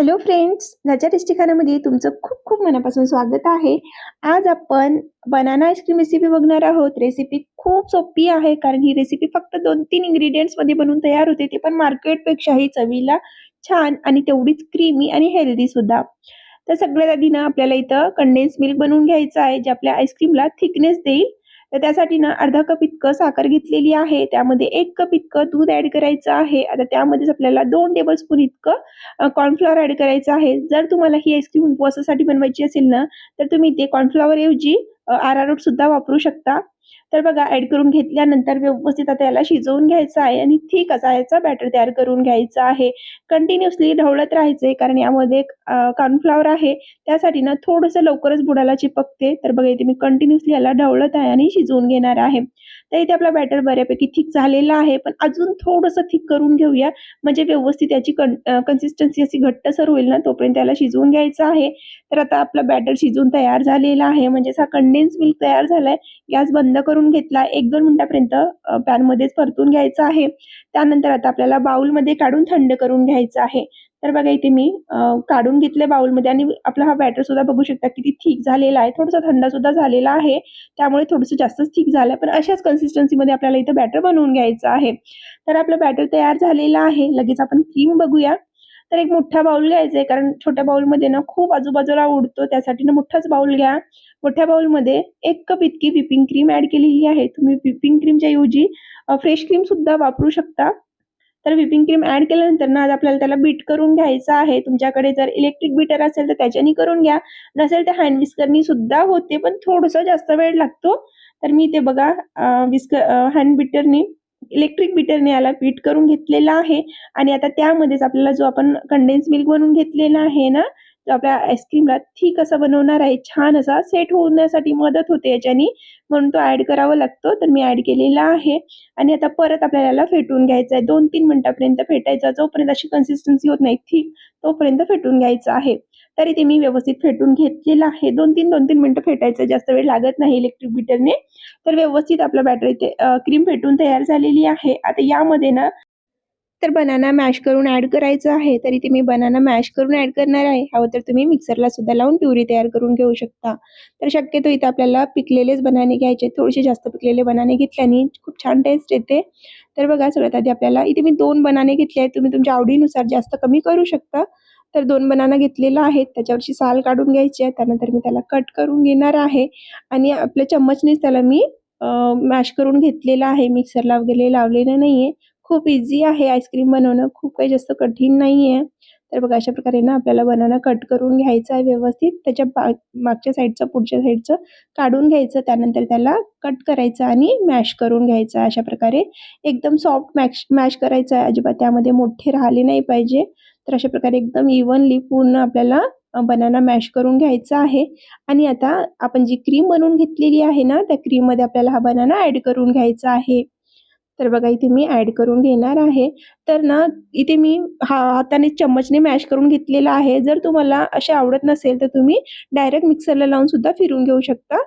Hello friends घरच्या टेस्टीखानामध्ये तुमचं खूप खूप मनापासून स्वागत आहे. आज आपण बनाना आईस्क्रीम रेसिपी बघणार आहोत. रेसिपी खूप सोपी आहे कारण ही रेसिपी फक्त दोन तीन इन्ग्रेडियंट्समध्ये बनवून तयार होते. ते पण मार्केटपेक्षाही चवीला छान आणि तेवढीच क्रीमी आणि हेल्दी सुद्धा. तर सगळ्यात आधी ना आपल्याला इथं कंडेन्स मिल्क बनवून घ्यायचं आहे जे आपल्या आईस्क्रीमला थिकनेस देईल. तर त्यासाठी ना अर्धा कप इतकं साखर घेतलेली आहे. त्यामध्ये एक कप इतकं दूध ऍड करायचं आहे. आता त्यामध्येच आपल्याला दोन टेबल स्पून इतकं कॉर्नफ्लॉवर ऍड करायचं आहे. जर तुम्हाला ही आईस्क्रीम उपवासासाठी बनवायची असेल ना तर तुम्ही ते कॉर्नफ्लॉवर ऐवजी आरारोट सुद्धा वापरू शकता. तर बघा ऍड करून घेतल्यानंतर व्यवस्थित आता याला शिजवून घ्यायचं आहे आणि ठीक असा याचा बॅटर तयार करून घ्यायचा आहे. कंटिन्युअसली ढवळत राहायचं आहे कारण यामध्ये एक कॉर्नफ्लॉवर आहे. त्यासाठी ना थोडंसं लवकरच बुडाला चिपकते. तर बघा इथे मी कंटिन्युअसली याला ढवळत आहे आणि शिजवून घेणार आहे. तर इथे आपला बॅटर बऱ्यापैकी थिक झालेला आहे. पण अजून थोडंसं थिक करून घेऊया. म्हणजे व्यवस्थित याची कन्सिस्टन्सी अशी घट्टसर होईल ना तोपर्यंत त्याला शिजवून घ्यायचं आहे. तर आता आपला बॅटर शिजून तयार झालेला आहे. म्हणजे हा कंडेन्स मिल्क तयार झालाय. गॅस बंद करून घेतला. एक दोन मिनिटापर्यंत पॅनमध्येच परतून घ्यायचं आहे. त्यानंतर आता आपल्याला बाऊलमध्ये काढून थंड करून घ्यायचं आहे. तर बघा इथे मी काढून घेतले बाउलमध्ये आणि आपला हा बॅटर सुद्धा बघू शकता किती थिक झालेला आहे. थोडासा थंड सुद्धा झालेला आहे. त्यामुळे थोडंसं जास्तच थिक झालं पण अशाच कन्सिस्टन्सीमध्ये आपल्याला इथं बॅटर बनवून घ्यायचं आहे. तर आपलं बॅटर तयार झालेलं आहे. लगेच आपण क्रीम बघूया. तर एक मोठा बाउल घ्यायचा आहे कारण छोट्या बाउलमध्ये ना खूप आजूबाजूला उडतो त्यासाठी ना मोठाच बाउल घ्या. मोठ्या बाऊलमध्ये एक कप इतकी व्हिपिंग क्रीम ऍड केलेली आहे. तुम्ही व्हिपिंग क्रीमच्या ऐवजी फ्रेश क्रीम सुद्धा वापरू शकता. तर विपिंग क्रीम ऍड केल्यानंतर ना आज आपल्याला त्याला बीट करून घ्यायचं आहे. तुमच्याकडे जर इलेक्ट्रिक बीटर असेल तर त्याच्यानी करून घ्या. नसेल तर हँड विस्करनी सुद्धा होते पण थोडंसं जास्त वेळ लागतो. तर मी ते बघा विस्कर हँड बीटरनी इलेक्ट्रिक बीटरने याला बीट करून घेतलेला आहे. आणि आता त्यामध्येच आपल्याला जो आपण कंडेन्स मिल्क बनवून घेतलेला आहे ना तो आपल्या आईस्क्रीमला ठीक असा बनवणार आहे. छान असा सेट होण्यासाठी मदत होते याच्यानी. म्हणून तो ऍड करावा लागतो. तर मी ऍड केलेला आहे. आणि आता परत आपल्याला याला फेटून घ्यायचं आहे. दोन तीन मिनटापर्यंत फेटायचा. जोपर्यंत अशी कन्सिस्टन्सी होत नाही ठीक तोपर्यंत फेटून घ्यायचं आहे. तरी ते मी व्यवस्थित फेटून घेतलेलं आहे. दोन तीन दोन तीन मिनटं फेटायचं जास्त वेळ लागत नाही इलेक्ट्रिक बीटरने तर व्यवस्थित आपलं बॅटर ते क्रीम फेटून तयार झालेली आहे. आता यामध्ये ना तर बनाना मॅश करून ऍड करायचं आहे. तरी ते मी बनाना मॅश करून ऍड करणार आहे. हवं तर तुम्ही मिक्सरला सुद्धा लावून प्युरी तयार करून घेऊ शकता. तर शक्यतो इथं आपल्याला पिकलेलेच बनाने घ्यायचे थोडेसे जास्त पिकलेले बनाने घेतल्याने खूप छान टेस्ट येते. तर बघा सगळ्यात आधी आपल्याला इथे मी दोन बनाने घेतले आहेत. तुम्ही तुमच्या आवडीनुसार जास्त कमी करू शकता. तर दोन बनाना घेतलेला आहे. त्याच्यावरची साल काढून घ्यायची आहे. त्यानंतर मी त्याला कट करून घेणार आहे. आणि आपल्या चम्मचनेच त्याला मी मॅश करून घेतलेला आहे. मिक्सरला वगैरे लावलेलं नाही आहे खूप इझी आहे आईस्क्रीम बनवणं. खूप काही जास्त कठीण नाही आहे तर बघा अशा प्रकारे ना आपल्याला बनाना कट करून घ्यायचं आहे व्यवस्थित. त्याच्या मागच्या साईडचं पुढच्या साईडचं काढून घ्यायचं. त्यानंतर त्याला कट करायचं आणि मॅश करून घ्यायचं. अशा प्रकारे एकदम सॉफ्ट मॅश मॅश करायचं आहे. अजिबात त्यामध्ये मोठे राहिले नाही पाहिजे. तर अशा प्रकारे एकदम इव्हनली पूर्ण आपल्याला बनाना मॅश करून घ्यायचा आहे. आणि आता आपण जी क्रीम बनवून घेतलेली आहे ना त्या क्रीममध्ये आपल्याला हा बनाना ऍड करून घ्यायचा आहे. तर बघा इथे मी ऍड करून घेणार आहे. तर ना इथे मी हा हाताने चम्मचने मॅश करून घेतलेला आहे. जर तुम्हाला असे आवडत नसेल तर तुम्ही डायरेक्ट मिक्सरला लावून सुद्धा फिरून घेऊ शकता.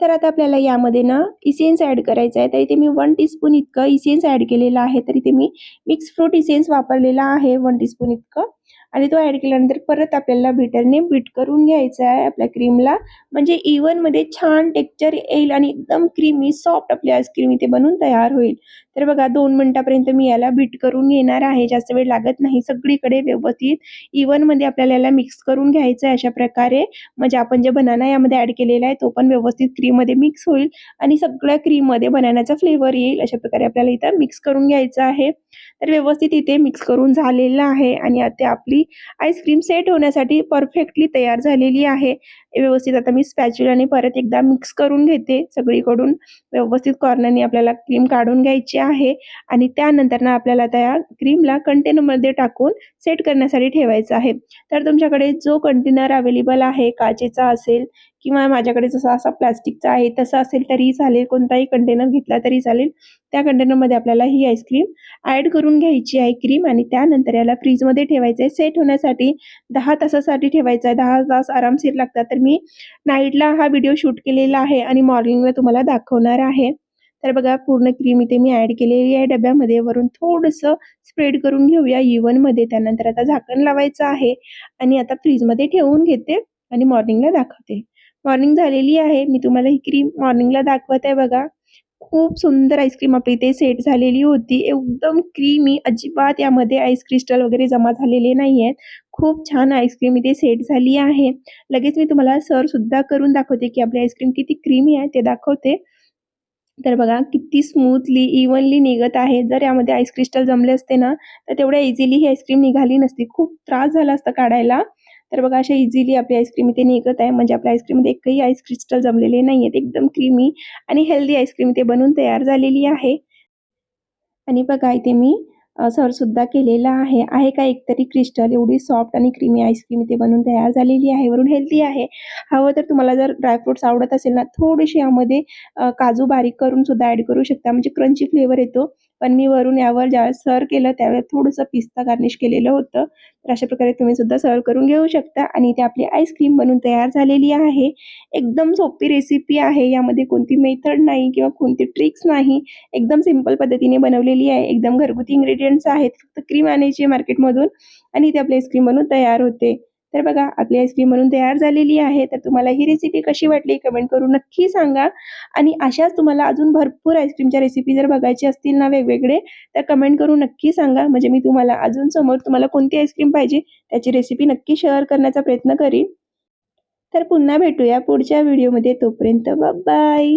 तर आता आपल्याला यामध्ये ना इसेन्स ऍड करायचं आहे. तर इथे मी वन टीस्पून इतकं इसेन्स ऍड केलेलं आहे. तर इथे मी मिक्स फ्रूट इसेन्स वापरलेला आहे. वन टीस्पून इतकं. आणि तो ऍड केल्यानंतर परत आपल्याला बीटरने बीट करून घ्यायचा आहे आपल्या क्रीमला म्हणजे इव्हनमध्ये छान टेक्चर येईल आणि एकदम क्रीमी सॉफ्ट आपली आईस्क्रीम इथे बनून तयार होईल. तर बघा दोन मिनिटापर्यंत मी याला बीट करून घेणार आहे. जास्त वेळ लागत नाही. सगळीकडे व्यवस्थित इव्हनमध्ये आपल्याला याला मिक्स करून घ्यायचं आहे अशा प्रकारे. म्हणजे आपण जे बनाना यामध्ये ऍड केलेला आहे तो पण व्यवस्थित क्रीममध्ये मिक्स होईल आणि सगळ्या क्रीममध्ये बनानाचा फ्लेवर येईल. अशा प्रकारे आपल्याला इथं मिक्स करून घ्यायचं आहे. तर व्यवस्थित इथे मिक्स करून झालेलं आहे आणि आता आपली आईस्क्रीम सेट होण्यासाठी परफेक्टली तयार झालेली आहे. व्यवस्थित आता मी स्पॅच्युलाने परत एकदा मिक्स करून घेते. सगळीकडून व्यवस्थित कॉर्नरने आपल्याला क्रीम काढून घ्यायची आहे आणि त्यानंतर ना आपल्याला त्या क्रीमला कंटेनरमध्ये टाकून सेट करण्यासाठी ठेवायचं आहे. तर तुमच्याकडे जो कंटेनर अवेलेबल आहे काचेचा असेल किंवा माझ्याकडे जसा असा प्लास्टिकचा आहे तसा असेल तरी चालेल. कोणताही कंटेनर घेतला तरी चालेल. त्या कंटेनरमध्ये आपल्याला ही आईस्क्रीम ऍड करून घ्यायची आहे क्रीम आणि त्यानंतर याला फ्रीजमध्ये ठेवायचं आहे सेट होण्यासाठी दहा तासासाठी ठेवायचं आहे दहा तास आरामशीर लागतात. तर मी नाईटला हा व्हिडिओ शूट केलेला आहे आणि मॉर्निंगला तुम्हाला दाखवणार आहे. तर बघा पूर्ण क्रीम इथे मी ॲड केलेली आहे डब्यामध्ये. वरून थोडंसं स्प्रेड करून घेऊया इवनमध्ये त्यानंतर आता झाकण लावायचं आहे आणि आता फ्रीजमध्ये ठेवून घेते आणि मॉर्निंगला दाखवते. मॉर्निंग झालेली आहे. मी तुम्हाला ही क्रीम मॉर्निंगला दाखवत आहे बघा. खूप सुंदर आईस्क्रीम आपली इथे सेट झालेली होती. एकदम क्रीमी अजिबात यामध्ये आईस क्रिस्टल वगैरे जमा झालेले नाही आहेत खूप छान आईस्क्रीम इथे सेट झाली आहे. लगेच मी तुम्हाला सरसुद्धा सुद्धा करून दाखवते की आपली आईस्क्रीम किती क्रीमी आहे ते दाखवते. तर बघा किती स्मूथली इव्हनली निघत आहे. जर यामध्ये आईस क्रिस्टल जमले असते ना तर तेवढ्या इझिली ही आईस्क्रीम निघाली नसती. खूप त्रास झाला असता काढायला. तर बघा अशा इझिली आपली आईस्क्रीम इथे निघत आहे. म्हणजे आपल्या आईस्क्रीममध्ये एकही आईस क्रिस्टल जमलेले नाही आहेत एकदम क्रीमी आणि हेल्दी आईस्क्रीम इथे बनून तयार झालेली आहे. आणि बघा इथे मी सरसुद्धा सुद्धा केलेला आहे. आहे का एकतरी क्रिस्टल एवढी सॉफ्ट आणि क्रीमी आईस्क्रीम इथे बनून तयार झालेली आहे. वरून हेल्दी आहे. हवं तर तुम्हाला जर ड्रायफ्रुट्स आवडत असेल ना थोडीशी यामध्ये काजू बारीक करून सुद्धा ॲड करू शकता. म्हणजे क्रंची फ्लेवर येतो. पण मी वरून यावर ज्या सर्व केलं त्यावेळेस थोडंसं पिस्ता गार्निश केलेलं होतं. तर अशा प्रकारे तुम्ही सुद्धा सर्व करून घेऊ शकता. आणि इथे आपली आईस्क्रीम बनून तयार झालेली आहे. एकदम सोपी रेसिपी आहे. यामध्ये कोणती मेथड नाही किंवा कोणती ट्रिक्स नाही. एकदम सिंपल पद्धतीने बनवलेली आहे. एकदम घरगुती इन्ग्रेडियंट्स आहेत. फक्त क्रीम आणायची मार्केटमधून आणि इथे आपली आईस्क्रीम बनवून तयार होते. तर बघा आपली आईस्क्रीम म्हणून तयार झालेली आहे. तर तुम्हाला ही रेसिपी कशी वाटली कमेंट करून नक्की सांगा. आणि अशाच तुम्हाला अजून भरपूर आईस्क्रीमच्या रेसिपी जर बघायची असतील ना वेगवेगळे तर कमेंट करून नक्की सांगा. म्हणजे मी तुम्हाला अजून समोर तुम्हाला कोणती आईस्क्रीम पाहिजे त्याची रेसिपी नक्की शेअर करण्याचा प्रयत्न करीन. तर पुन्हा भेटूया पुढच्या व्हिडिओमध्ये तोपर्यंत बाय